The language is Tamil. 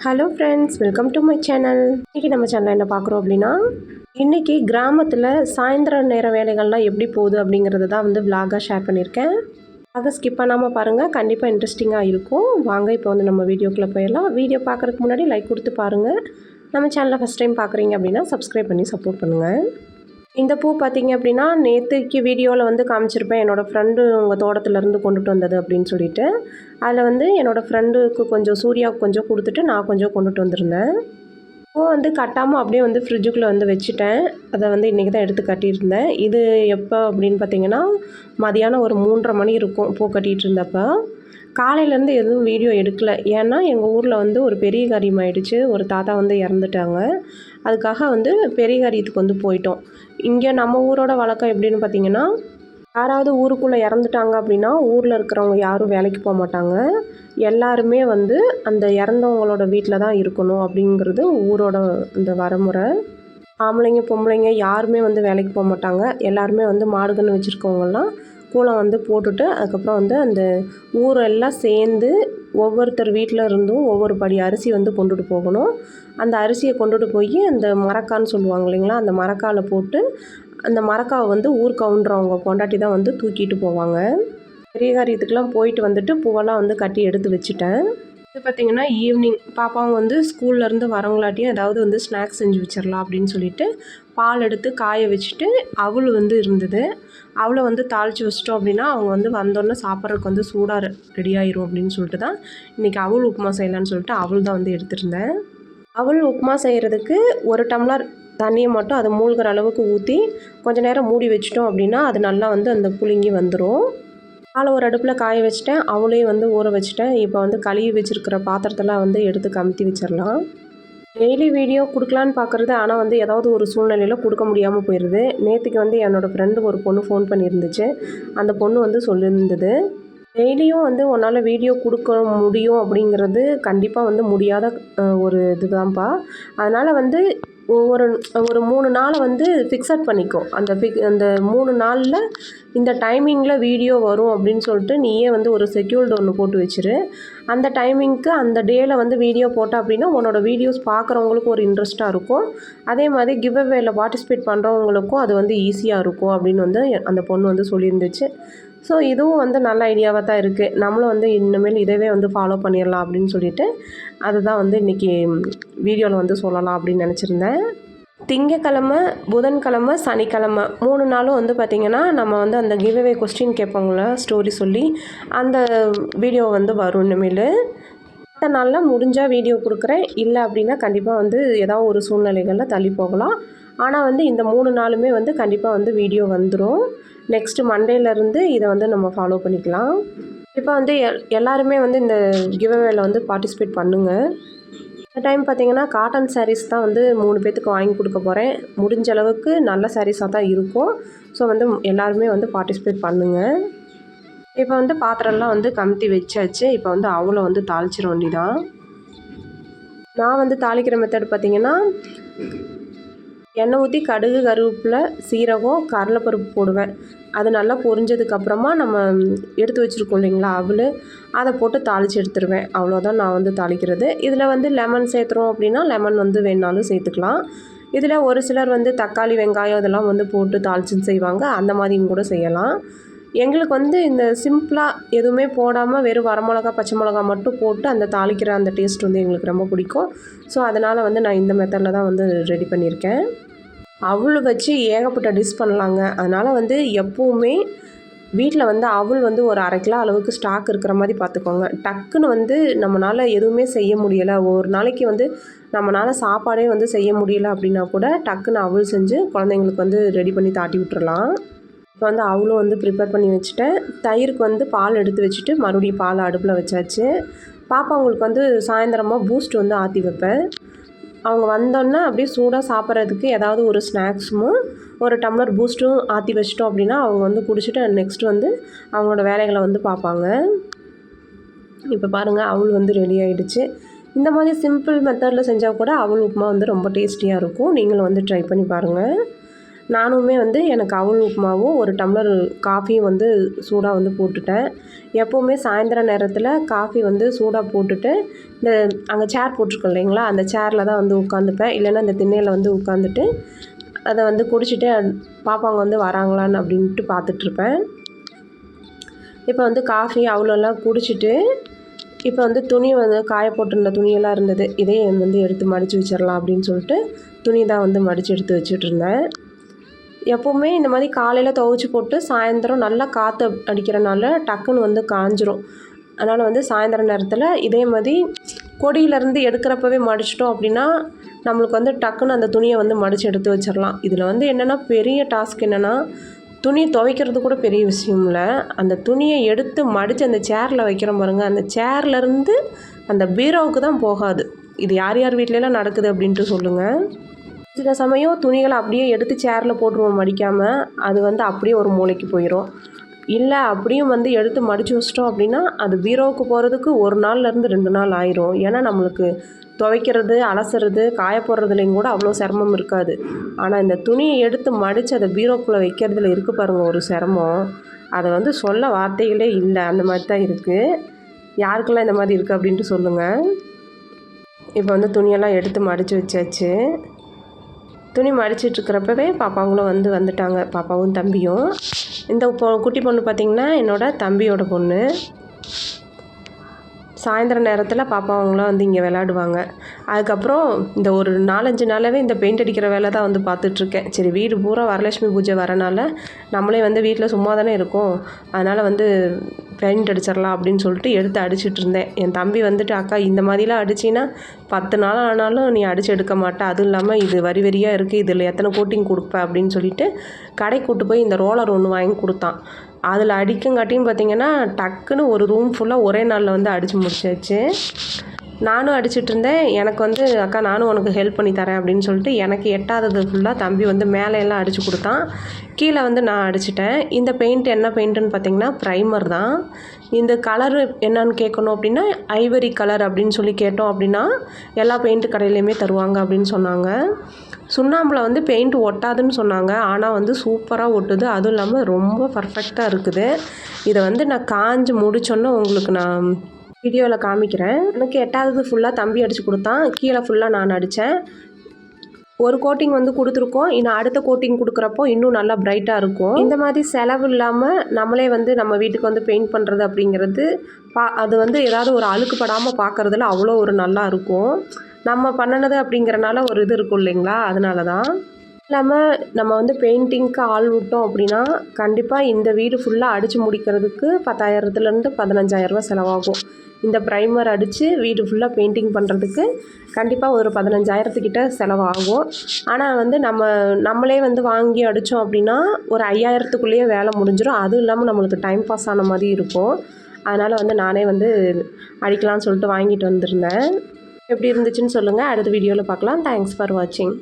Hello friends welcome to my channel இன்றைக்கி நம்ம சேனலில் என்ன பார்க்குறோம் அப்படின்னா இன்றைக்கி கிராமத்தில் சாயந்தர நேர வேலைகள்லாம் எப்படி போகுது அப்படிங்கிறத தான் வந்து விலாகாக ஷேர் பண்ணியிருக்கேன். அதை ஸ்கிப் பண்ணாமல் பாருங்கள் கண்டிப்பாக இன்ட்ரெஸ்டிங்காக இருக்கும். வாங்க இப்போ வந்து நம்ம வீடியோக்குள்ளே போயிடலாம். வீடியோ பார்க்குறதுக்கு முன்னாடி லைக் கொடுத்து பாருங்கள் நம்ம சேனலை ஃபஸ்ட் டைம் பார்க்குறீங்க அப்படின்னா சப்ஸ்கிரைப் பண்ணி சப்போர்ட் பண்ணுங்கள் இந்த பூ பார்த்தீங்க அப்படின்னா நேற்றுக்கு வீடியோவில் வந்து காமிச்சிருப்பேன். என்னோடய ஃப்ரெண்டு உங்கள் தோட்டத்துலேருந்து கொண்டுட்டு வந்தது அப்படின்னு சொல்லிட்டு. அதில் வந்து என்னோடய ஃப்ரெண்டுக்கு கொஞ்சம் சூர்யாவுக்கு கொஞ்சம் கொடுத்துட்டு நான் கொஞ்சம் கொண்டுட்டு வந்திருந்தேன். பூ வந்து கட்டாமல் அப்படியே வந்து ஃப்ரிட்ஜுக்குள்ளே வந்து வச்சுட்டேன். அதை வந்து இன்றைக்கி தான் எடுத்து கட்டியிருந்தேன். இது எப்போ அப்படின்னு பார்த்தீங்கன்னா மதியானம் ஒரு மூன்றரை மணி இருக்கும் பூ கட்டிகிட்டு இருந்தப்போ. காலையிலேருந்து எதுவும் வீடியோ எடுக்கல. ஏன்னா எங்கள் ஊரில் வந்து ஒரு பெரிய காரியம் ஆயிடுச்சு. ஒரு தாத்தா வந்து இறந்துட்டாங்க. அதுக்காக வந்து பெரிய காரியத்துக்கு வந்து போயிட்டோம். இங்கே நம்ம ஊரோட வழக்கம் எப்படின்னு பார்த்தீங்கன்னா யாராவது ஊருக்குள்ளே இறந்துட்டாங்க அப்படின்னா ஊரில் இருக்கிறவங்க யாரும் வேலைக்கு போக மாட்டாங்க. எல்லாருமே வந்து அந்த இறந்தவங்களோட வீட்டில் தான் இருக்கணும் அப்படிங்கிறது ஊரோட இந்த வரமுறை. ஆம்பளைங்க பொம்பளைங்க யாருமே வந்து வேலைக்கு போக மாட்டாங்க. எல்லாருமே வந்து மாடுகன்னு வச்சுருக்கவங்கலாம் கூலம் வந்து போட்டுட்டு அதுக்கப்புறம் வந்து அந்த ஊரெல்லாம் சேர்ந்து ஒவ்வொருத்தர் வீட்டில் இருந்தும் ஒவ்வொரு படி அரிசி வந்து கொண்டுட்டு போகணும். அந்த அரிசியை கொண்டுட்டு போய் அந்த மரக்கான்னு சொல்லுவாங்க இல்லைங்களா அந்த மரக்காவில் போட்டு அந்த மரக்காவை வந்து ஊர் கவுண்டரவங்க பொண்டாட்டி தான் வந்து தூக்கிட்டு போவாங்க. பெரிய காரியத்துக்கெலாம் போயிட்டு வந்துட்டு பூவெல்லாம் வந்து கட்டி எடுத்து வச்சுட்டேன். இது பார்த்திங்கன்னா ஈவினிங் பாப்பாங்க வந்து ஸ்கூல்லேருந்து வரவங்களாட்டியும் ஏதாவது வந்து ஸ்நாக்ஸ் செஞ்சு வச்சிடலாம் அப்படின்னு சொல்லிட்டு பால் எடுத்து காய வச்சுட்டு அவள் வந்து இருந்தது. அவளை வந்து தாளித்து வச்சிட்டோம் அப்படின்னா அவங்க வந்து வந்தோடனே சாப்பிட்றதுக்கு வந்து சூடாக ரெடி ஆயிரும் அப்படின்னு சொல்லிட்டு தான் இன்றைக்கி அவள் உப்புமா செய்யலான்னு சொல்லிட்டு அவள் தான் வந்து எடுத்துருந்தேன். அவள் உப்புமா செய்கிறதுக்கு ஒரு டம்ளர் தண்ணியை மட்டும் அதை மூழ்கிற அளவுக்கு ஊற்றி கொஞ்ச நேரம் மூடி வச்சிட்டோம் அப்படின்னா அது நல்லா வந்து அந்த புழுங்கி வந்துடும் அதில் ஒரு அடுப்பில் காய வச்சுட்டேன். அவளையும் வந்து ஊற வச்சுட்டேன். இப்போ வந்து கழுவி வச்சுருக்கிற பாத்திரத்தெல்லாம் வந்து எடுத்து கமுத்தி வச்சிடலாம் டெய்லி வீடியோ கொடுக்கலான்னு பார்க்குறது ஆனால் வந்து ஏதாவது ஒரு சூழ்நிலையில் கொடுக்க முடியாமல் போயிடுது நேற்றுக்கு வந்து என்னோடய ஃப்ரெண்டு ஒரு பொண்ணு ஃபோன் பண்ணியிருந்துச்சு. அந்த பொண்ணு வந்து சொல்லியிருந்தது டெய்லியும் வந்து உன்னால் வீடியோ கொடுக்க முடியும் அப்படிங்கிறது கண்டிப்பாக வந்து முடியாத ஒரு இதுதான்ப்பா. அதனால் வந்து ஒவ்வொரு ஒரு மூணு நாளை வந்து ஃபிக்ஸட் பண்ணிக்கும் அந்த ஃபிக் அந்த மூணு நாளில் இந்த டைமிங்கில் வீடியோ வரும் அப்படின்னு சொல்லிட்டு நீயே வந்து ஒரு செக்யூர்டு ஒன்று போட்டு வச்சிரு. அந்த டைமிங்க்கு அந்த டேயில் வந்து வீடியோ போட்ட அப்படின்னா உன்னோட வீடியோஸ் பார்க்குறவங்களுக்கு ஒரு இன்ட்ரெஸ்ட்டாக இருக்கும். அதே மாதிரி கிவ் அவேல பார்ட்டிசிபேட் பண்ணுறவங்களுக்கும் அது வந்து ஈஸியாக இருக்கும் அப்படின்னு வந்து அந்த பொண்ணு வந்து சொல்லியிருந்துச்சு. ஸோ இதுவும் வந்து நல்ல ஐடியாவாக தான் இருக்குது நம்மளும் வந்து இனிமேல் இதவே வந்து ஃபாலோ பண்ணிடலாம் அப்படின்னு சொல்லிட்டு அதுதான் வந்து இன்றைக்கி வீடியோவில் வந்து சொல்லலாம் அப்படின்னு நினச்சிருந்தேன். திங்கக்கிழமை புதன்கிழமை சனிக்கிழமை மூணு நாளும் வந்து பார்த்திங்கன்னா நம்ம வந்து அந்த கிவ்அவே கொஸ்டின் கேட்போங்கள ஸ்டோரி சொல்லி அந்த வீடியோ வந்து வரும் இனிமேல். மற்ற நாளில் முடிஞ்சால் வீடியோ கொடுக்குறேன். இல்லை அப்படின்னா கண்டிப்பாக வந்து ஏதாவது ஒரு சூழ்நிலைகளில் தள்ளி போகலாம். ஆனால் வந்து இந்த மூணு நாளுமே வந்து கண்டிப்பாக வந்து வீடியோ வந்துடும் நெக்ஸ்ட்டு மண்டேலேருந்து இதை வந்து நம்ம ஃபாலோ பண்ணிக்கலாம். இப்போ வந்து எல் எல்லாருமே வந்து இந்த கிவ்அவேல வந்து பார்ட்டிசிபேட் பண்ணுங்கள் இந்த டைம் பார்த்தீங்கன்னா காட்டன் சாரீஸ் தான் வந்து மூணு பேர்த்துக்கு வாங்கி கொடுக்க போகிறேன் முடிஞ்ச அளவுக்கு நல்ல சாரீஸாக தான் இருக்கும். ஸோ வந்து எல்லாருமே வந்து பார்ட்டிசிபேட் பண்ணுங்கள் இப்போ வந்து பாத்திரம்லாம் வந்து கமுத்தி வச்சாச்சு. இப்போ வந்து அவளை வந்து தாளிச்சிட வேண்டிதான். நான் வந்து தாளிக்கிற மெத்தட் பார்த்தீங்கன்னா எண்ணெய் ஊற்றி கடுகு கருவேப்பில் சீரகம் கடலைப்பருப்பு போடுவேன். அது நல்லா பொரிஞ்சதுக்கப்புறமா நம்ம எடுத்து வச்சுருக்கோம் இல்லைங்களா அவள். அதை போட்டு தாளித்து எடுத்துருவேன். அவ்வளோதான் நான் வந்து தாளிக்கிறது. இதில் வந்து லெமன் சேர்த்துறோம் அப்படின்னா லெமன் வந்து வேணாலும் சேர்த்துக்கலாம். இதில் ஒரு சிலர் வந்து தக்காளி வெங்காயம் இதெல்லாம் வந்து போட்டு தாளிச்சுன்னு செய்வாங்க. அந்த மாதிரியும் கூட செய்யலாம். எங்களுக்கு வந்து இந்த சிம்பிளாக எதுவுமே போடாமல் வெறும் வரமிளகா பச்சை மிளகா மட்டும் போட்டு அந்த தாளிக்கிற அந்த டேஸ்ட் வந்து எங்களுக்கு ரொம்ப பிடிக்கும். ஸோ அதனால் வந்து நான் இந்த மெத்தடில் தான் வந்து ரெடி பண்ணியிருக்கேன். அவள் வச்சு ஏகப்பட்ட டிஷ் பண்ணலாங்க. அதனால் வந்து எப்போவுமே வீட்டில் வந்து அவள் வந்து ஒரு அரை கிலோ அளவுக்கு ஸ்டாக் இருக்கிற மாதிரி பார்த்துக்கோங்க டக்குன்னு வந்து நம்மளால் எதுவுமே செய்ய முடியலை. ஒரு நாளைக்கு வந்து நம்மளால் சாப்பாடே வந்து செய்ய முடியல அப்படின்னா கூட டக்குன்னு அவள் செஞ்சு குழந்தைங்களுக்கு வந்து ரெடி பண்ணி தாட்டி விட்டுறலாம். இப்போ வந்து அவளும் வந்து ப்ரிப்பேர் பண்ணி வச்சுட்டேன். தயிருக்கு வந்து பால் எடுத்து வச்சுட்டு மறுபடியும் பால் அடுப்பில் வச்சாச்சு. பாப்பா அவங்களுக்கு வந்து சாயந்தரமாக பூஸ்ட் வந்து ஆற்றி வைப்பேன். அவங்க வந்தோன்னே அப்படியே சூடாக சாப்பிட்றதுக்கு ஏதாவது ஒரு ஸ்நாக்ஸும் ஒரு டம்ளர் பூஸ்ட்டும் ஆற்றி வச்சிட்டோம் அப்படின்னா அவங்க வந்து குடிச்சிட்டு நெக்ஸ்ட் வந்து அவங்களோட வேலைகளை வந்து பார்ப்பாங்க. இப்போ பாருங்கள் அவள் வந்து ரெடி ஆகிடுச்சு இந்த மாதிரி சிம்பிள் மெத்தடில் செஞ்சால் கூட அவள் உப்புமா வந்து ரொம்ப டேஸ்டியாக இருக்கும். நீங்களும் வந்து ட்ரை பண்ணி பாருங்கள் நானுமே வந்து எனக்கு அவல் உப்புமாவும் ஒரு டம்ளர் காஃபியும் வந்து சூடாக வந்து போட்டுட்டேன். எப்போவுமே சாயந்தர நேரத்தில் காஃபி வந்து சூடாக போட்டுட்டு இந்த அங்கே சேர் போட்டிருக்கோம் இல்லைங்களா அந்த சேரில் தான் வந்து உட்காந்துப்பேன். இல்லைன்னா இந்த திண்ணையில் வந்து உட்காந்துட்டு அதை வந்து குடிச்சிட்டு பாப்பாங்க வந்து வராங்களான்னு அப்படின்ட்டு பார்த்துட்ருப்பேன் இப்போ வந்து காஃபி அவ்வளோலாம் குடிச்சிட்டு இப்போ வந்து துணி வந்து காய போட்டிருந்த துணியெல்லாம் இருந்தது. இதே வந்து எடுத்து மடித்து வச்சிடலாம் அப்படின்னு சொல்லிட்டு துணி தான் வந்து மடித்து எடுத்து வச்சுட்டு இருந்தேன். எப்போவுமே இந்த மாதிரி காலையில் துவைச்சி போட்டு சாயந்தரம் நல்லா காற்று அடிக்கிறனால டக்குன்னு வந்து காஞ்சிரும். அதனால் வந்து சாயந்தர நேரத்தில் இதே மாதிரி கொடியிலேருந்து எடுக்கிறப்பவே மடிச்சிட்டோம் அப்படின்னா நம்மளுக்கு வந்து டக்குன்னு அந்த துணியை வந்து மடித்து எடுத்து வச்சிடலாம் இதில் வந்து என்னென்னா பெரிய டாஸ்க் என்னென்னா துணி துவைக்கிறது கூட பெரிய விஷயம் இல்லை. அந்த துணியை எடுத்து மடித்து அந்த சேரில் வைக்கிறோம் பாருங்கள் அந்த சேர்லேருந்து அந்த பீரோவுக்கு தான் போகாது. இது யார் யார் வீட்லலாம் நடக்குது அப்படின்ட்டு சொல்லுங்கள் சில சமயம் துணிகளை அப்படியே எடுத்து சேரில் போட்டுருவோம் மடிக்காமல் அது வந்து அப்படியே ஒரு மூளைக்கு போயிடும் இல்லை அப்படியும் வந்து எடுத்து மடித்து வச்சிட்டோம் அப்படின்னா அது பீரோவுக்கு போகிறதுக்கு ஒரு நாள்லேருந்து ரெண்டு நாள் ஆயிரும். ஏன்னா நம்மளுக்கு துவைக்கிறது அலசுறது காய போடுறதுலையும் கூட அவ்வளோ சிரமம் இருக்காது. ஆனால் இந்த துணியை எடுத்து மடித்து அதை பீரோக்குள்ளே வைக்கிறதுல இருக்கு பாருங்கள் ஒரு சிரமம். அதை வந்து சொல்ல வார்த்தைகளே இல்லை. அந்த மாதிரி தான் இருக்குது யாருக்கெல்லாம் இந்த மாதிரி இருக்குது அப்படின்ட்டு சொல்லுங்கள் இப்போ வந்து துணியெல்லாம் எடுத்து மடித்து வச்சாச்சு. துணி மடிச்சிட்ருக்கிறப்பவே பாப்பாங்களும் வந்து வந்துட்டாங்க. பாப்பாவும் தம்பியும். இந்த பொ குட்டி பொண்ணு பார்த்திங்கன்னா என்னோடய தம்பியோட பொண்ணு. சாயந்தர நேரத்தில் பாப்பா அவங்களாம் வந்து இங்கே விளாடுவாங்க அதுக்கப்புறம் இந்த ஒரு நாலஞ்சு நாளாகவே இந்த பெயிண்ட் அடிக்கிற வேலை தான் வந்து பார்த்துட்ருக்கேன் சரி வீடு பூரா வரலட்சுமி பூஜை வரனால நம்மளே வந்து வீட்டில் சும்மா தானே இருக்கோம். அதனால் வந்து பெயிண்ட் அடிச்சிடலாம் அப்படின்னு சொல்லிட்டு எடுத்து அடிச்சுட்டு இருந்தேன். என் தம்பி வந்துட்டு அக்கா இந்த மாதிரிலாம் அடிச்சின்னா பத்து நாள் ஆனாலும் நீ அடித்து எடுக்க மாட்டே. அதுவும் இல்லாமல் இது வரி வரியாக இருக்குது இதில் எத்தனை கோட்டிங் கொடுப்ப? அப்படின்னு சொல்லிட்டு கடை கூட்டு போய் இந்த ரோலர் ஒன்று வாங்கி கொடுத்தான். அதில் அடிக்குங்காட்டியும் பார்த்திங்கன்னா டக்குன்னு ஒரு ரூம் ஃபுல்லாக ஒரே நாளில் வந்து அடித்து முடிச்சாச்சு. நானும் அடிச்சிட்டு இருந்தேன் எனக்கு வந்து அக்கா நானும் உனக்கு ஹெல்ப் பண்ணி தரேன் அப்படின்னு சொல்லிட்டு எனக்கு எட்டாதது ஃபுல்லாக தம்பி வந்து மேலே எல்லாம் அடித்து கொடுத்தான். கீழே வந்து நான் அடிச்சிட்டேன். இந்த பெயிண்ட் என்ன பெயிண்ட்டுன்னு பார்த்தீங்கன்னா ப்ரைமர் தான். இந்த கலரு என்னன்னு கேட்கணும் அப்படின்னா ஐவரி கலர் அப்படின்னு சொல்லி கேட்டோம் அப்படின்னா எல்லா பெயிண்ட் கடையிலையுமே தருவாங்க அப்படின்னு சொன்னாங்க. சுண்ணாம்பில் வந்து பெயிண்ட் ஒட்டாதுன்னு சொன்னாங்க. ஆனால் வந்து சூப்பராக ஒட்டுது. அதுவும் இல்லாமல் ரொம்ப பர்ஃபெக்டாக இருக்குது. இதை வந்து நான் காஞ்சி முடிச்சோன்னே உங்களுக்கு நான் வீடியோவில் காமிக்கிறேன். எனக்கு எட்டாவது ஃபுல்லாக தம்பி அடித்து கொடுத்தான். கீழே ஃபுல்லாக நான் அடித்தேன் ஒரு கோட்டிங் வந்து கொடுத்துருக்கோம். இன்னும் அடுத்த கோட்டிங் கொடுக்குறப்போ இன்னும் நல்லா பிரைட்டாக இருக்கும். இந்த மாதிரி செலவு இல்லாமல் நம்மளே வந்து நம்ம வீட்டுக்கு வந்து பெயிண்ட் பண்ணுறது அப்படிங்கிறது பா அது வந்து ஏதாவது ஒரு அழுக்கு படாமல் பார்க்குறதுல அவ்வளோ ஒரு நல்லா இருக்கும். நம்ம பண்ணினது அப்படிங்கிறனால ஒரு இது இருக்கும் இல்லைங்களா? அதனால தான் இல்லாமல் நம்ம வந்து பெயிண்டிங்க்கு ஆள் விட்டோம் அப்படின்னா கண்டிப்பாக இந்த வீடு ஃபுல்லாக அடித்து முடிக்கிறதுக்கு பத்தாயிரத்துலேருந்து பதினஞ்சாயிரரூபா செலவாகும். இந்த ப்ரைமர் அடித்து வீடு ஃபுல்லாக பெயிண்டிங் பண்ணுறதுக்கு கண்டிப்பாக ஒரு பதினஞ்சாயிரத்துக்கிட்ட செலவாகும். ஆனால் வந்து நம்ம நம்மளே வந்து வாங்கி அடித்தோம் அப்படின்னா ஒரு ஐயாயிரத்துக்குள்ளேயே வேலை முடிஞ்சிடும் அதுவும் இல்லாமல் நம்மளுக்கு டைம் பாஸ் ஆன மாதிரி இருக்கும். அதனால் வந்து நானே வந்து அடிக்கலாம்னு சொல்லிட்டு வாங்கிட்டு வந்திருந்தேன். எப்படி இருந்துச்சுன்னு சொல்லுங்கள் அடுத்த வீடியோவில் பார்க்கலாம். தேங்க்ஸ் ஃபார் வாட்சிங்